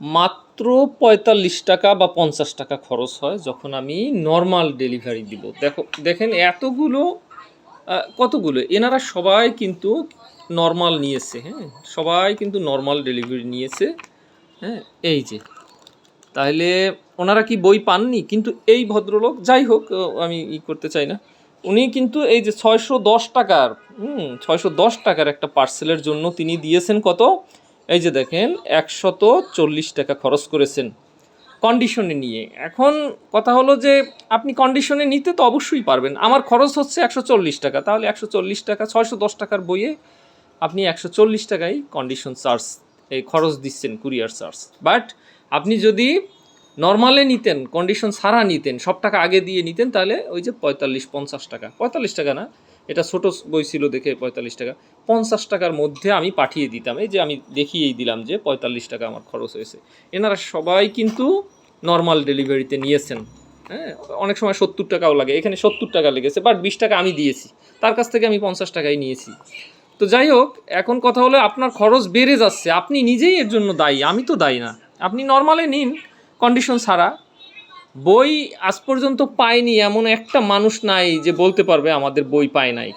মাত্র পঁয়তাল্লিশ টাকা বা পঞ্চাশ টাকা খরচ হয় যখন আমি নর্মাল ডেলিভারি দিব। দেখো, দেখেন এতগুলো কতগুলো? এনারা সবাই কিন্তু নর্মাল নিয়েছে হ্যাঁ? সবাই কিন্তু নর্মাল ডেলিভারি নিয়েছে হ্যাঁ? এই যে তাহলে ওনারা কি বই পাননি? কিন্তু এই ভদ্রলোক, যাই হোক আমি ই করতে চাই না। উনি কিন্তু এই যে ছয়শো দশ টাকার, হুম, ছয়শো দশ টাকার একটা পার্সেলের জন্য তিনি দিয়েছেন কত? এই যে দেখেন, একশত চল্লিশ টাকা খরচ করেছেন কন্ডিশনে নিয়ে। এখন কথা হলো যে, আপনি কন্ডিশনে নিতে তো অবশ্যই পারবেন। আমার খরচ হচ্ছে একশো চল্লিশ টাকা, তাহলে একশো চল্লিশ টাকা ছয়শো দশ টাকার বইয়ে আপনি একশো চল্লিশ টাকায় কন্ডিশন চার্জ এই খরচ দিচ্ছেন কুরিয়ার চার্জ বাট আপনি যদি নর্মালে নিতেন কন্ডিশন ছাড়া নিতেন, সব টাকা আগে দিয়ে নিতেন, তাহলে ওই যে পঁয়তাল্লিশ, পঞ্চাশ টাকা। পঁয়তাল্লিশ টাকা না, এটা ছোট বই ছিল দেখে পঁয়তাল্লিশ টাকা। পঞ্চাশ টাকার মধ্যে আমি পাঠিয়ে দিতাম, এই যে আমি দেখিয়েই দিলাম যে পঁয়তাল্লিশ টাকা আমার খরচ হয়েছে। এনারা সবাই কিন্তু নর্মাল ডেলিভারিতে নিয়েছেন। হ্যাঁ অনেক সময় সত্তর টাকাও লাগে, এখানে সত্তর টাকা লেগেছে বাট বিশ টাকা আমি দিয়েছি। তার কাছ থেকে আমি পঞ্চাশ টাকাই নিয়েছি। তো যাই হোক, এখন কথা হলো আপনার খরচ বেড়ে যাচ্ছে, আপনি নিজেই এর জন্য দায়ী, আমি তো দায়ী না। আপনি নর্মালে নিন কন্ডিশন ছাড়া বই আজ পর্যন্ত পায়নি এমন একটা মানুষ নাই যে বলতে পারবে আমাদের বই পায় নাই।